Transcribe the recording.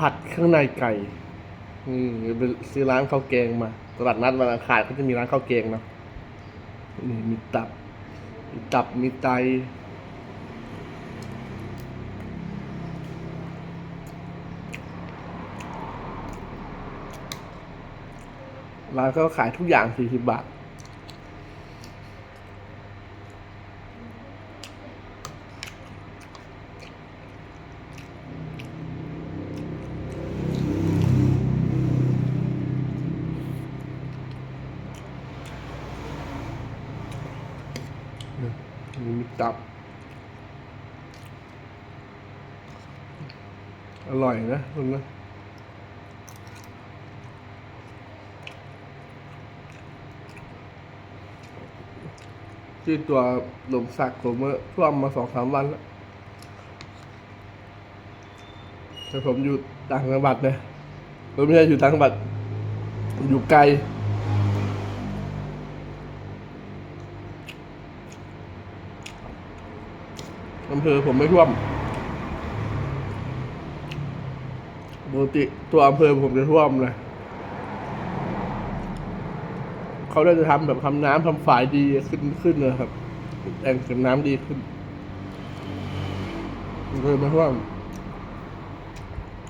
ผัดเครื่องในไก่นี่ไปซื้อร้านข้าวแกงมา ตลาดนัดวันอังคารก็จะมีร้านข้าวแกงเนาะนี่มีตับ มีตับ มีไต ร้านก็ขายทุกอย่าง40บาท มีตับ อร่อยนะคุณนะที่ตัวหลมสักผมเมื่อท่วมมาสองสามวันแล้วแต่ผมอยู่ต่างจังหวัดเนี่ยผมไม่ใช่อยู่ต่างจังหวัด อยู่ไกล อำเภอผมไม่ท่วมปกติตัวอำเภอผมจะท่วมเลยเขาได้จะทำแบบทำน้ำทำฝายดีขึ้นขึ้นนะครับแอ่งเก็บน้ำดีขึ้นอำเภอไม่ท่วม